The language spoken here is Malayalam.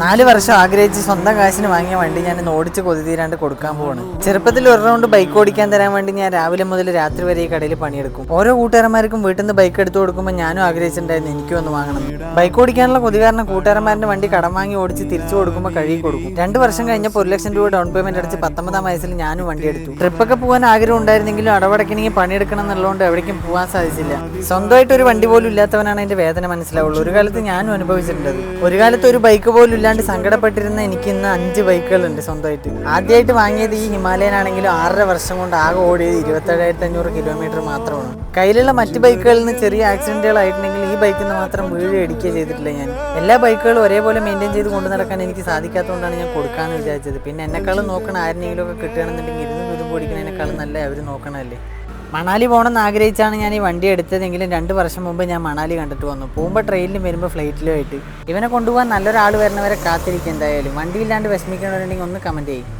നാല് വർഷം ആഗ്രഹിച്ച് സ്വന്തം കാശിന് വാങ്ങിയ വണ്ടി ഞാൻ ഓടിച്ച് കൊതി തീരാണ്ട് കൊടുക്കാൻ പോവാണ്. ചെറുപ്പത്തിൽ ഒരു റൗണ്ട് ബൈക്ക് ഓടിക്കാൻ തരാൻ വേണ്ടി ഞാൻ രാവിലെ മുതൽ രാത്രി വരെ ഈ കടയിൽ പണിയെടുക്കും. ഓരോ കൂട്ടുകാരന്മാർക്കും വീട്ടിൽ നിന്ന് ബൈക്ക് എടുത്തു കൊടുക്കുമ്പോൾ ഞാനും ആഗ്രഹിച്ചിട്ടുണ്ടായിരുന്നു എനിക്കും ഒന്ന് വാങ്ങണം ബൈക്ക് ഓടിക്കാനുള്ള കൊതി കാരണം കൂട്ടുകാരന്മാരുടെ വണ്ടി കടം വാങ്ങി ഓടിച്ച് തിരിച്ചു കൊടുക്കുമ്പോൾ കഴുകി കൊടുക്കും. രണ്ട് വർഷം കഴിഞ്ഞപ്പോൾ ഒരു ലക്ഷം രൂപ ഡൗൺ പേയ്മെന്റ് അടിച്ച് പത്തൊമ്പതാം വയസ്സിൽ ഞാനും വണ്ടി എടുത്തു. ട്രിപ്പൊക്കെ പോകാൻ ആഗ്രഹം ഉണ്ടായിരുന്നെങ്കിലും അടവടക്കണെങ്കിൽ പണിയെടുക്കണം എന്നുള്ളതുകൊണ്ട് എവിടേക്കും പോകാൻ സാധിച്ചില്ല. സ്വന്തമായിട്ട് ഒരു വണ്ടി പോലും ഇല്ലാത്തവനാണ് എന്റെ വേദന മനസ്സിലാവുള്ളൂ. ഒരു കാലത്ത് ഞാനും അനുഭവിച്ചിട്ടുണ്ട് ഒരു കാലത്ത് ഒരു ബൈക്ക് പോലും ഇല്ലാണ്ട് സങ്കടപ്പെട്ടിരുന്ന എനിക്ക് ഇന്ന് അഞ്ച് ബൈക്കുകളുണ്ട് സ്വന്തമായിട്ട്. ആദ്യമായിട്ട് വാങ്ങിയത് ഈ ഹിമാലയൻ ആണെങ്കിലും ആറര വർഷം കൊണ്ട് ആകെ ഓടിയത് ഇരുപത്തേഴായിരത്തി അഞ്ഞൂറ് കിലോമീറ്റർ മാത്രമാണ്. കയ്യിലുള്ള മറ്റ് ബൈക്കുകളിൽ നിന്ന് ചെറിയ ആക്സിഡന്റുകൾ ആയിട്ടുണ്ടെങ്കിൽ ഈ ബൈക്കിൽ നിന്ന് മാത്രം വീഴ് അടിക്കുക ചെയ്തിട്ടില്ല ഞാൻ. എല്ലാ ബൈക്കുകളും ഒരേപോലെ മെയിന്റെയിൻ ചെയ്ത് കൊണ്ടു നടക്കാൻ എനിക്ക് സാധിക്കാത്തതുകൊണ്ടാണ് ഞാൻ കൊടുക്കാമെന്ന് വിചാരിച്ചത്. പിന്നെ എന്നെക്കാളും നോക്കണ ആരെങ്കിലും ഒക്കെ കിട്ടുകയാണെന്നുണ്ടെങ്കിൽ ഇരുന്ന് വീതും ഓടിക്കണതിനേക്കാളും നല്ല അവർ നോക്കണമല്ലേ മണാലി പോകണമെന്ന് ആഗ്രഹിച്ചാണ് ഞാൻ ഈ വണ്ടി എടുത്തതെങ്കിലും രണ്ട് വർഷം മുമ്പ് ഞാൻ മണാലി കണ്ടിട്ട് വന്നു. പോകുമ്പോൾ ട്രെയിനിലും വരുമ്പോൾ ഫ്ലൈറ്റിലുമായിട്ട് ഇവനെ കൊണ്ടുപോകാൻ നല്ലൊരാൾ വരുന്നവരെ കാത്തിരിക്കുക എന്തായാലും. വണ്ടിയില്ലാണ്ട് വിഷമിക്കണവരുണ്ടെങ്കിൽ ഒന്ന് കമന്റ് ചെയ്യും.